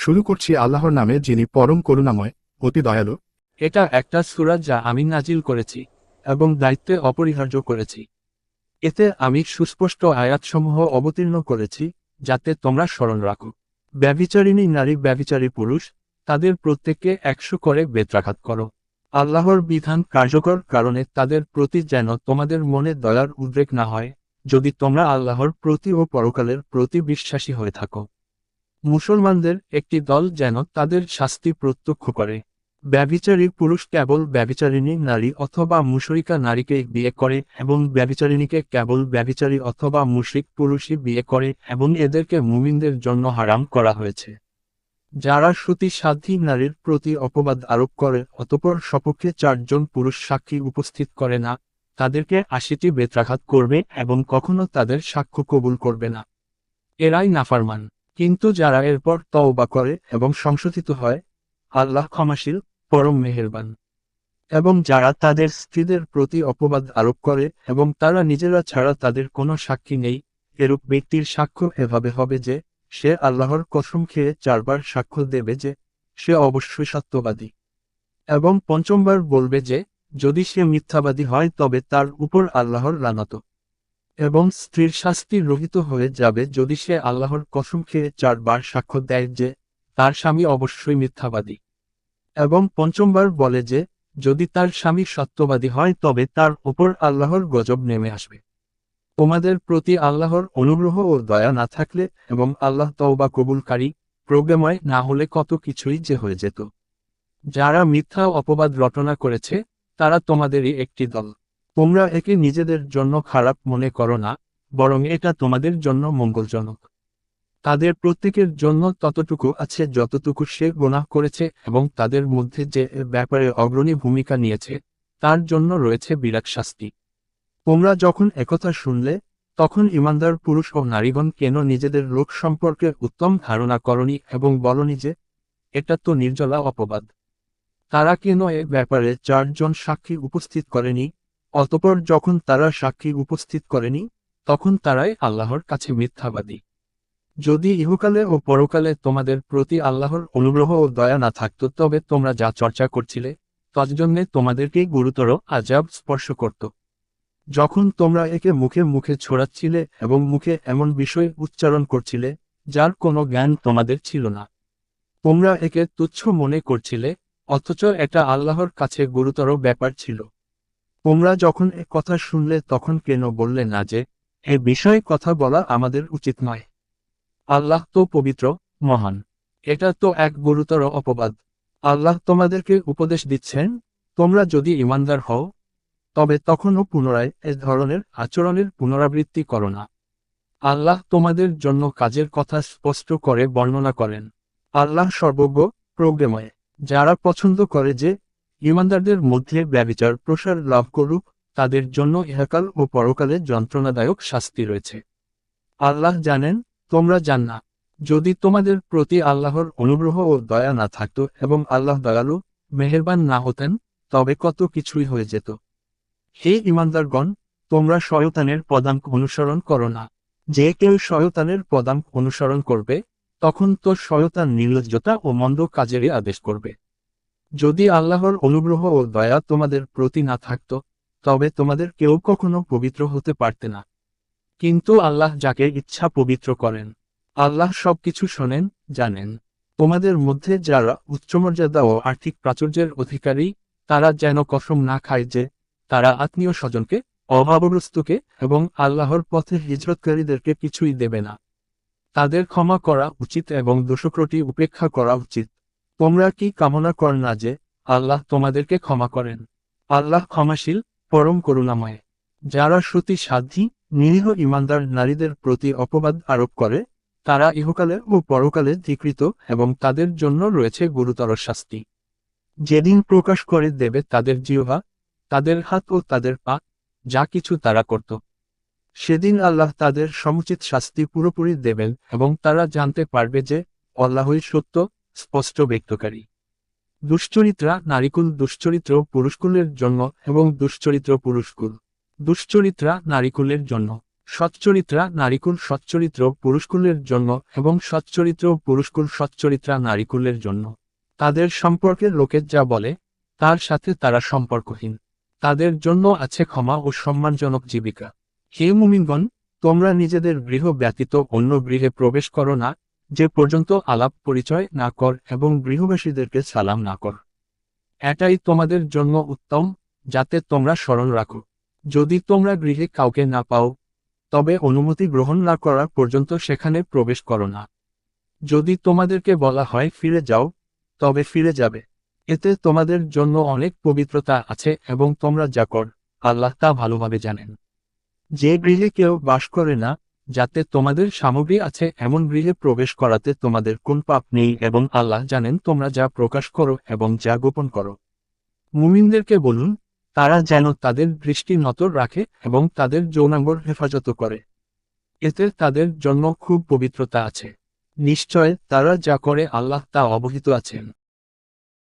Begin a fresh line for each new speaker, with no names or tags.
শুরু করছি আল্লাহর নামে যিনি পরম করুণাময়, অতি দয়ালু।
এটা একটা সূরা যা আমি নাজিল করেছি এবং দায়িত্বে অপরিহার্য করেছি। এতে আমি সুস্পষ্ট আয়াতসমূহ অবতীর্ণ করেছি যাতে তোমরা স্মরণ রাখো। ব্যভিচারিণী নারী, ব্যভিচারী পুরুষ, তাদের প্রত্যেককে একশো করে বেত্রাঘাত করো। আল্লাহর বিধান কার্যকর কারণে তাদের প্রতি যেন তোমাদের মনে দয়ার উদ্রেক না হয়, যদি তোমরা আল্লাহর প্রতি ও পরকালের প্রতি বিশ্বাসী হয়ে থাকো। মুসলমানদের একটি দল যেন তাদের শাস্তি প্রত্যক্ষ করে। ব্যভিচারী পুরুষ কেবল ব্যভিচারিণী নারী অথবা মুশরিকা নারীকে বিয়ে করে এবং ব্যভিচারিণীকে কেবল ব্যভিচারী অথবা মুশরিক পুরুষই বিয়ে করে এবং এদেরকে মুমিনদের জন্য হারাম করা হয়েছে। যারা সতী সাধ্যী নারীর প্রতি অপবাদ আরোপ করে অতপর সপক্ষে চারজন পুরুষ সাক্ষী উপস্থিত করে না, তাদেরকে আশিটি বেত্রাঘাত করবে এবং কখনো তাদের সাক্ষ্য কবুল করবে না। এরাই নাফারমান। কিন্তু যারা এরপর তওবা করে এবং সংশোধিত হয়, আল্লাহ ক্ষমাশীল, পরম মেহেরবান। এবং যারা তাদের স্ত্রীদের প্রতি অপবাদ আরোপ করে এবং তারা নিজেরা ছাড়া তাদের কোনো সাক্ষী নেই, এরূপ ব্যক্তির সাক্ষ্য এভাবে হবে যে, সে আল্লাহর কসম খেয়ে চারবার সাক্ষ্য দেবে যে, সে অবশ্যই সত্যবাদী। এবং পঞ্চমবার বলবে যে, যদি সে মিথ্যাবাদী হয় তবে তার উপর আল্লাহর লানত। এবং স্ত্রীর শাস্তি রহিত হয়ে যাবে যদি সে আল্লাহর কসম খেয়ে চারবার সাক্ষ্য দেয় যে, তার স্বামী অবশ্যই মিথ্যাবাদী। এবং পঞ্চমবার বলে যে, যদি তার স্বামী সত্যবাদী হয় তবে তার উপর আল্লাহর গজব নেমে আসবে। তোমাদের প্রতি আল্লাহর অনুগ্রহ ও দয়া না থাকলে এবং আল্লাহ তওবা কবুলকারী প্রোগ্রাময় না হলে কত কিছুই যে হয়ে যেত। যারা মিথ্যা অপবাদ রটনা করেছে, তারা তোমাদেরই একটি দল। তোমরা একে নিজেদের জন্য খারাপ মনে করো না, বরং এটা তোমাদের জন্য মঙ্গলজনক। তাদের প্রত্যেকের জন্য ততটুকু আছে যতটুকু সে গোনাহ করেছে এবং তাদের মধ্যে যে ব্যাপারে অগ্রণী ভূমিকা নিয়েছে, তার জন্য রয়েছে বিরাট শাস্তি। তোমরা যখন একথা শুনলে, তখন ইমানদার পুরুষ ও নারীগণ কেন নিজেদের রোগ সম্পর্কে উত্তম ধারণা করনি এবং বলনি যে, এটা তো নির্জলা অপবাদ? তারা কেন এ ব্যাপারে চারজন সাক্ষী উপস্থিত করেনি? অতপর যখন তারা সাক্ষী উপস্থিত করেনি, তখন তারাই আল্লাহর কাছে মিথ্যাবাদী। যদি ইহকালে ও পরকালে তোমাদের প্রতি আল্লাহর অনুগ্রহ ও দয়া না থাকত, তবে তোমরা যা চর্চা করছিলে, তজ্জন্যে তোমাদেরকে গুরুতর আজাব স্পর্শ করত। যখন তোমরা একে মুখে মুখে ছড়াচ্ছিলে এবং মুখে এমন বিষয় উচ্চারণ করছিলে, যার কোনো জ্ঞান তোমাদের ছিল না। তোমরা একে তুচ্ছ মনে করছিলে, অথচ এটা আল্লাহর কাছে গুরুতর ব্যাপার ছিল। তোমরা যখন এ কথা শুনলে তখন কেন বললে না যে, এ বিষয়ে কথা বলা আমাদের উচিত নয়। আল্লাহ তো পবিত্র, মহান। এটা তো এক গুরুতর অপবাদ। আল্লাহ তোমাদেরকে উপদেশ দিচ্ছেন, তোমরা যদি ইমানদার হও, তবে তখনও পুনরায় এ ধরনের আচরণের পুনরাবৃত্তি করো না। আল্লাহ তোমাদের জন্য কাজের কথা স্পষ্ট করে বর্ণনা করেন। আল্লাহ সর্বজ্ঞ প্রোগ্রাময় যারা পছন্দ করে যে ইমানদারদের মধ্যে ব্যবিচার প্রসার লাভ করুক, তাদের জন্য ইহাকাল ও পরকালে যন্ত্রণাদায়ক শাস্তি রয়েছে। আল্লাহ জানেন, তোমরা জান না, যদি তোমাদের প্রতি আল্লাহর অনুগ্রহ ও দয়া না থাকত এবং আল্লাহ দয়ালু, মেহেরবান না হতেন, তবে কত কিছুই হয়ে যেত। হে ইমানদারগণ, তোমরা শয়তানের পদাঙ্ক অনুসরণ করো না। যে কেউ শয়তানের পদাঙ্ক অনুসরণ করবে, তখন তো শয়তান নির্লজ্জতা ও মন্দ কাজেরই আদেশ করবে। যদি আল্লাহর অনুগ্রহ ও দয়া তোমাদের প্রতি না থাকত, তবে তোমাদের কেউ কখনো পবিত্র হতে পারতে না। কিন্তু আল্লাহ যাকে ইচ্ছা পবিত্র করেন, আল্লাহ সবকিছু শোনেন, জানেন। তোমাদের মধ্যে যারা উচ্চমর্যাদা ও আর্থিক প্রাচুর্যের অধিকারী, তারা যেন কসম না খায় যে, তারা আত্মীয় স্বজনকে, অভাবগ্রস্তকে এবং আল্লাহর পথে হিজরতকারীদেরকে কিছুই দেবে না। তাদের ক্ষমা করা উচিত এবং দোষক্রটি উপেক্ষা করা উচিত। তোমরা কি কামনা কর না যে, আল্লাহ তোমাদেরকে ক্ষমা করেন। আল্লাহ ক্ষমাশীল, পরম করুণাময়। যারা সতী সাধ্যী নিরীহ ইমানদার নারীদের প্রতি অপবাদ আরোপ করে, তারা ইহকালে ও পরকালে ধিকৃত এবং তাদের জন্য রয়েছে গুরুতর শাস্তি। যেদিন প্রকাশ করে দেবে তাদের জিহ্বা, তাদের হাত ও তাদের পা, যা কিছু তারা করত। সেদিন আল্লাহ তাদের সমুচিত শাস্তি পুরোপুরি দেবেন এবং তারা জানতে পারবে যে, আল্লাহই সত্য স্পষ্ট ব্যক্তকারী। দুশ্চরিত্রা নারীকুল, দুশ্চরিত্র পুরুষকুলের জন্য এবং দুশ্চরিত্র পুরুষকুল। দুশ্চরিত্রা নারীকুলের জন্য। সচ্চরিত্রা নারীকুল, সচ্চরিত্র পুরুষকুলের জন্য এবং সচ্চরিত্র পুরুষকুল, সচ্চরিত্রা নারীকুলের জন্য। তাদের সম্পর্কের লোকের যা বলে, তার সাথে তারা সম্পর্কহীন। তাদের জন্য আছে ক্ষমা ও সম্মানজনক জীবিকা। হে মুমিনগণ, তোমরা নিজেদের গৃহ ব্যতীত অন্য গৃহে প্রবেশ করো না যে পর্যন্ত আলাপ পরিচয় না কর এবং গৃহবাসীদেরকে সালাম না কর। এটাই তোমাদের জন্য উত্তম, যাতে তোমরা স্মরণ রাখো। যদি তোমরা গৃহে কাউকে না পাও, তবে অনুমতি গ্রহণ না করা পর্যন্ত সেখানে প্রবেশ করো না। যদি তোমাদেরকে বলা হয় ফিরে যাও, তবে ফিরে যাবে। এতে তোমাদের জন্য অনেক পবিত্রতা আছে এবং তোমরা যা কর, আল্লাহ তা ভালোভাবে জানেন। যে গৃহে কেউ বাস করে না যাতে তোমাদের সামগ্রী আছে এমন গৃহে প্রবেশ করাতে তোমাদের কোন পাপ নেই এবং আল্লাহ জানেন তোমরা যা প্রকাশ করো এবং যা গোপন করো। মুমিনদেরকে বলুন, তারা যেন তাদের দৃষ্টি নতর রাখে এবং তাদের যৌনাঙ্গর হেফাজত করে। এতে তাদের জন্য খুব পবিত্রতা আছে। নিশ্চয় তারা যা করে আল্লাহ তা অবহিত আছেন।